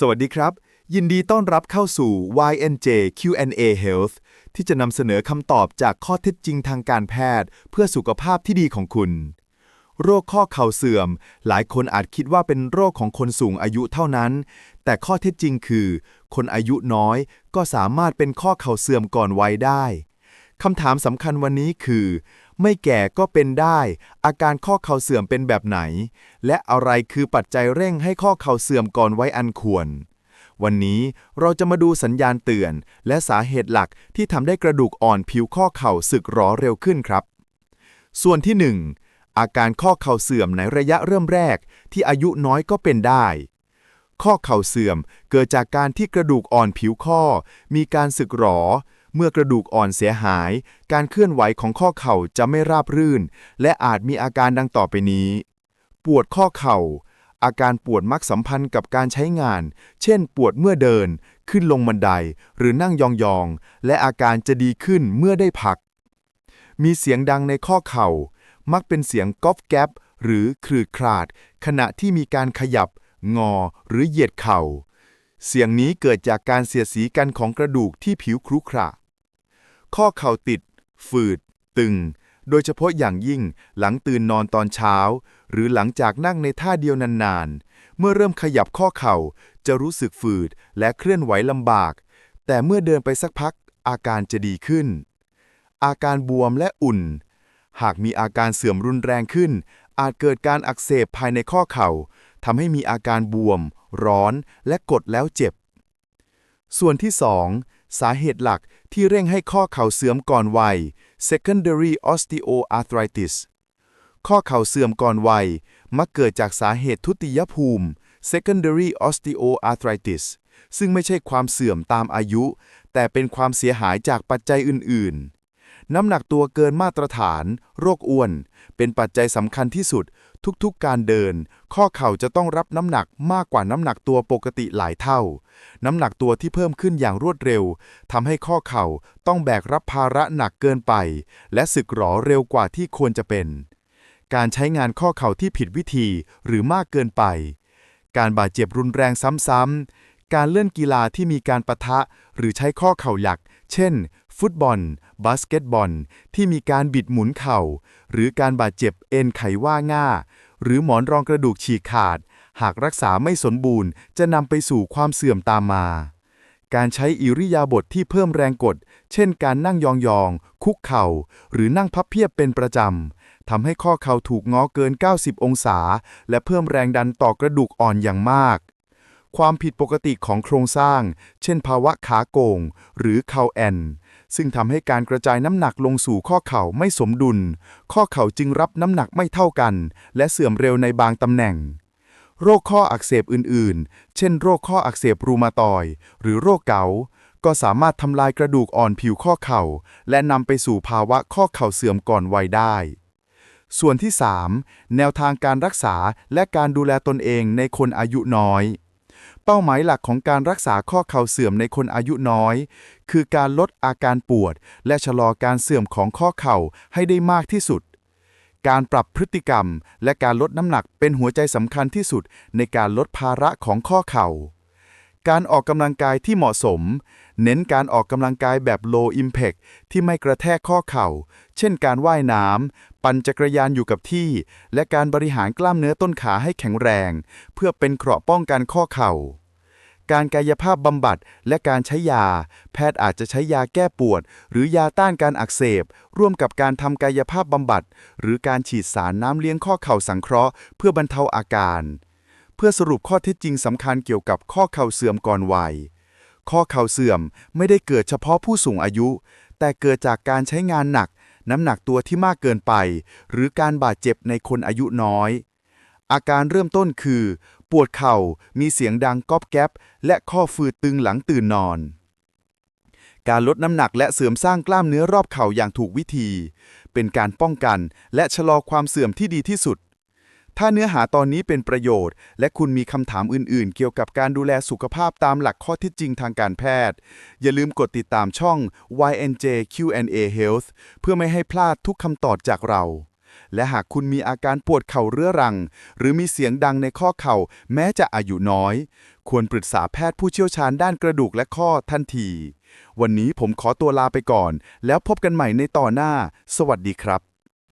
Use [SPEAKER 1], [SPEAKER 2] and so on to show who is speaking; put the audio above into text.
[SPEAKER 1] สวัสดีครับ ยินดีต้อนรับเข้าสู่ YNJ Q&A Health ที่จะนำเสนอคำตอบจากข้อเท็จจริงทางการแพทย์ เพื่อสุขภาพที่ดีของคุณ โรคข้อเข่าเสื่อม หลายคนอาจคิดว่าเป็นโรคของคนสูงอายุเท่านั้น แต่ข้อเท็จจริงคือ คนอายุน้อยก็สามารถเป็นข้อเข่าเสื่อมก่อนวัยได้คำถามสำคัญวันนี้คือ ไม่แก่ก็เป็นได้ อาการข้อเข่าเสื่อมเป็นแบบไหน และอะไรคือปัจจัยเร่งให้ข้อเข่าเสื่อมก่อนไว้อันควร วันนี้เราจะมาดูสัญญาณเตือน และสาเหตุหลักที่ทำให้กระดูกอ่อนผิวข้อเข่าสึกหรอเร็วขึ้นครับ ส่วนที่ 1 อาการข้อเข่าเสื่อมในระยะเริ่มแรก ที่อายุน้อยก็เป็นได้ข้อเข่าเสื่อมเกิดจากการที่กระดูกอ่อนผิวข้อ มีการสึกหรอ เมื่อกระดูกอ่อนเสียหาย การเคลื่อนไหวของข้อเข่าจะไม่ราบรื่น และอาจมีอาการดังต่อไปนี้ ปวดข้อเข่า อาการปวดมักสัมพันธ์กับการใช้งาน เช่น ปวดเมื่อเดิน ขึ้นลงบันได หรือนั่งยองๆ และอาการจะดีขึ้นเมื่อได้พัก มีเสียงดังในข้อเข่า มักเป็นเสียงก๊อบแก๊บหรือคลืดคลาด ขณะที่มีการขยับ งอหรือเหยียดเข่า เสียงนี้เกิดจากการเสียดสีกันของกระดูกที่ผิวครุขระ ข้อเข่าติด ฝืด ตึง โดยเฉพาะอย่างยิ่งหลังตื่นนอนตอนเช้า หรือหลังจากนั่งในท่าเดียวนานๆ เมื่อเริ่มขยับข้อเข่าจะรู้สึกฝืดและเคลื่อนไหวลำบาก แต่เมื่อเดินไปสักพักอาการจะดีขึ้น อาการบวมและอุ่น หากมีอาการเสื่อมรุนแรงขึ้น อาจเกิดการอักเสบภายในข้อเข่า ทำให้มีอาการบวม ร้อนและกดแล้วเจ็บ ส่วนที่ 2 สาเหตุหลักที่เร่งให้ข้อเข่าเสื่อมก่อนวัย secondary osteoarthritis ข้อเข่าเสื่อมก่อนวัย มักเกิดจากสาเหตุทุติยภูมิ secondary osteoarthritis ซึ่งไม่ใช่ความเสื่อมตามอายุ แต่เป็นความเสียหายจากปัจจัยอื่น ๆ น้ำหนักตัวเกินมาตรฐาน โรคอ้วน เป็นปัจจัยสำคัญที่สุด ทุกๆการเดิน ข้อเข่าจะต้องรับน้ำหนักมากกว่าน้ำหนักตัวปกติหลายเท่า น้ำหนักตัวที่เพิ่มขึ้นอย่างรวดเร็วทำให้ข้อเข่าต้องแบกรับภาระหนักเกินไป และสึกหรอเร็วกว่าที่ควรจะเป็น การใช้งานข้อเข่าที่ผิดวิธีหรือมากเกินไป การบาดเจ็บรุนแรงซ้ำๆการเล่นกีฬาที่มีการปะทะ หรือใช้ข้อเข่าหยัก เช่น ฟุตบอล บาสเกตบอล ที่มีการบิดหมุนเข่า หรือการบาดเจ็บเอ็นไขว่าง่า หรือหมอนรองกระดูกฉีกขาด หากรักษาไม่สมบูรณ์ จะนำไปสู่ความเสื่อมตามมา การใช้อิริยาบถทที่เพิ่มแรงกด เช่น การนั่งยองๆ คุกเข่า หรือนั่งพับเพียบเป็นประจำทำให้ข้อเข่าถูกงอเกิน 90 องศา และเพิ่มแรงดันต่อกระดูกอ่อนอย่างมาก ความผิดปกติของโครงสร้าง เช่นภาวะขาโก่งหรือเข่าแอน ซึ่งทำให้การกระจายน้ำหนักลงสู่ข้อเข่าไม่สมดุล ข้อเข่าจึงรับน้ำหนักไม่เท่ากัน และเสื่อมเร็วในบางตำแหน่ง โรคข้ออักเสบอื่นๆ เช่น โรคข้ออักเสบรูมาตอย หรือโรคเกาต์ก็สามารถทำลายกระดูกอ่อนผิวข้อเข่า และนำไปสู่ภาวะข้อเข่าเสื่อมก่อนวัยได้ ส่วนที่ 3 แนวทางการรักษาและการดูแลตนเองในคนอายุน้อย เป้าหมายหลักของการรักษาข้อเข่าเสื่อมในคนอายุน้อย คือการลดอาการปวด และชะลอการเสื่อมของข้อเข่าให้ได้มากที่สุด การปรับพฤติกรรม และการลดน้ำหนักเป็นหัวใจสำคัญที่สุดในการลดภาระของข้อเข่า การออกกำลังกายที่เหมาะสม เน้นการออกกำลังกายแบบ low impact ที่ไม่กระแทกข้อเข่า เช่น การว่ายน้ำปั่นจักรยานอยู่กับที่ และการบริหารกล้ามเนื้อต้นขาให้แข็งแรง เพื่อเป็นเกราะป้องกันข้อเข่า การกายภาพบำบัด และการใช้ยา แพทย์อาจจะใช้ยาแก้ปวด หรือยาต้านการอักเสบ ร่วมกับการทำกายภาพบำบัด หรือการฉีดสารน้ำเลี้ยงข้อเข่าสังเคราะห์เพื่อบรรเทาอาการ เพื่อสรุปข้อเท็จจริงสำคัญเกี่ยวกับข้อเข่าเสื่อมก่อนวัย ข้อเข่าเสื่อมไม่ได้เกิดเฉพาะผู้สูงอายุ แต่เกิดจากการใช้งานหนัก น้ำหนักตัวที่มากเกินไป หรือการบาดเจ็บในคนอายุน้อยอาการเริ่มต้นคือ ปวดเข่า มีเสียงดังก๊อบแก๊บ และข้อฟืดตึงหลังตื่นนอน การลดน้ำหนักและเสริมสร้างกล้ามเนื้อรอบเข่าอย่างถูกวิธี เป็นการป้องกันและชะลอความเสื่อมที่ดีที่สุด ถ้าเนื้อหาตอนนี้เป็นประโยชน์ และคุณมีคำถามอื่นๆ เกี่ยวกับการดูแลสุขภาพตามหลักข้อท็จจริงทางการแพทย์ อย่าลืมกดติดตามช่อง YNJ Q&A Health เพื่อไม่ให้พลาดทุกคำตอบจากเรา และหากคุณมีอาการปวดเข่าเรื้อรัง หรือมีเสียงดังในข้อเข่า แม้จะอายุน้อย ควรปรึกษาแพทย์ผู้เชี่ยวชาญด้านกระดูกและข้อทันที วันนี้ผมขอตัวลาไปก่อน แล้วพบกันใหม่ในต่อหน้า สวัสดีครับ